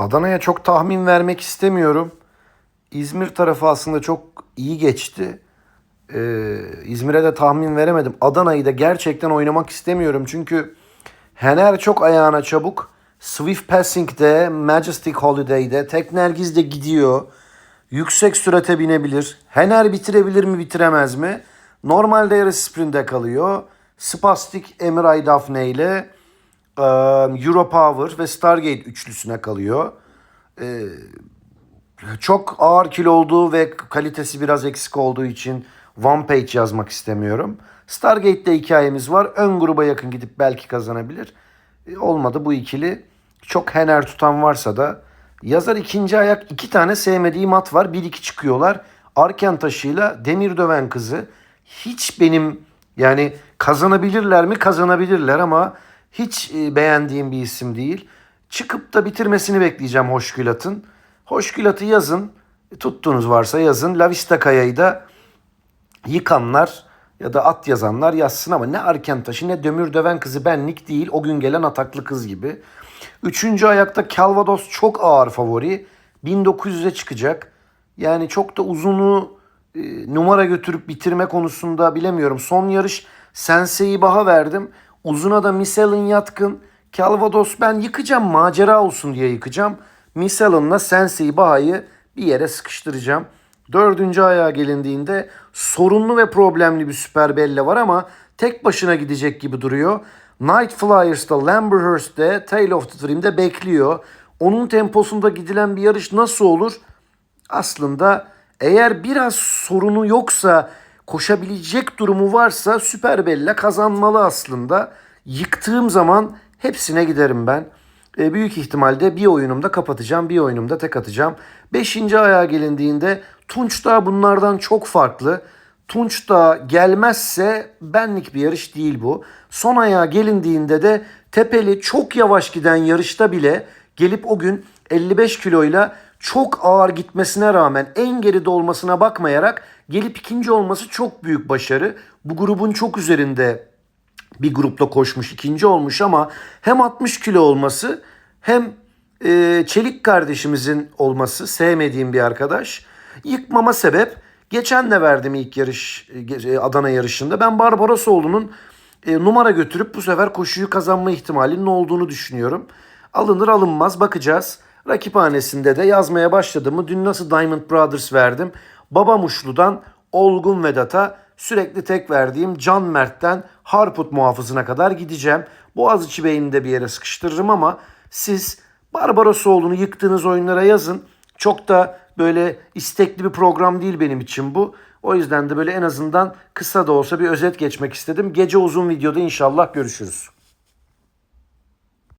Adana'ya çok tahmin vermek istemiyorum. İzmir tarafı aslında çok iyi geçti. Ee, İzmir'e de tahmin veremedim. Adana'yı da gerçekten oynamak istemiyorum. Çünkü Hener çok ayağına çabuk. Swift Passing'de, Majestic Holiday'de, Teknergiz de gidiyor. Yüksek sürate binebilir. Hener bitirebilir mi bitiremez mi? Normalde yarı sprinte kalıyor. Spastik Emiray Daphne ile Europower ve Stargate üçlüsüne kalıyor. Çok ağır kilo olduğu ve kalitesi biraz eksik olduğu için one page yazmak istemiyorum. Stargate'de hikayemiz var. Ön gruba yakın gidip belki kazanabilir. Olmadı bu ikili. Çok hener tutan varsa da yazar ikinci ayak iki tane sevmediği mat var. Bir iki çıkıyorlar. Arken taşıyla Demir Döven kızı. Hiç benim yani kazanabilirler mi? Kazanabilirler ama hiç e, beğendiğim bir isim değil. Çıkıp da bitirmesini bekleyeceğim Hoşgülat'ın. Hoşgülat'ı yazın. Tuttuğunuz varsa yazın. Lavista Kaya'yı da yıkanlar ya da at yazanlar yazsın ama ne Arken taşı ne Dömür Döven kızı benlik değil. O gün gelen ataklı kız gibi. Üçüncü ayakta Calvados çok ağır favori. 1900'e çıkacak. Yani çok da uzunu e, numara götürüp bitirme konusunda bilemiyorum. Son yarış Sensei'yi baha verdim. Uzuna da Michelin yatkın. Calvados ben yıkacağım macera olsun diye yıkacağım. Michelin'la Sensei Baha'yı bir yere sıkıştıracağım. Dördüncü ayağa gelindiğinde sorunlu ve problemli bir Süper Bella var ama tek başına gidecek gibi duruyor. Night Flyers'da, Lamberhurst'te, Tale of the Dream'de bekliyor. Onun temposunda gidilen bir yarış nasıl olur? Aslında eğer biraz sorunu yoksa, koşabilecek durumu varsa Süper Bella kazanmalı aslında. Yıktığım zaman hepsine giderim ben. E, büyük ihtimalle bir oyunumda kapatacağım, bir oyunumda tek atacağım. Beşinci ayağa gelindiğinde Tunç Dağı bunlardan çok farklı. Tunç Dağı gelmezse benlik bir yarış değil bu. Son ayağa gelindiğinde de tepeli çok yavaş giden yarışta bile gelip o gün 55 kiloyla çok ağır gitmesine rağmen en geride olmasına bakmayarak gelip ikinci olması çok büyük başarı. Bu grubun çok üzerinde bir grupta koşmuş ikinci olmuş ama hem 60 kilo olması hem e, Çelik kardeşimizin olması sevmediğim bir arkadaş. Yıkmama sebep geçen de verdim ilk yarış e, Adana yarışında. Ben Barbarosoğlu'nun e, numara götürüp bu sefer koşuyu kazanma ihtimalinin olduğunu düşünüyorum. Alınır alınmaz bakacağız. Rakiphanesinde de yazmaya başladığımı dün nasıl Diamond Brothers verdim. Baba Muşlu'dan Olgun Vedat'a sürekli tek verdiğim Can Mert'ten Harput muhafızına kadar gideceğim. Boğaziçi Bey'ini de bir yere sıkıştırırım ama siz Barbarosoğlu'nu yıktığınız oyunlara yazın. Çok da böyle istekli bir program değil benim için bu. O yüzden de böyle en azından kısa da olsa bir özet geçmek istedim. Gece uzun videoda inşallah görüşürüz.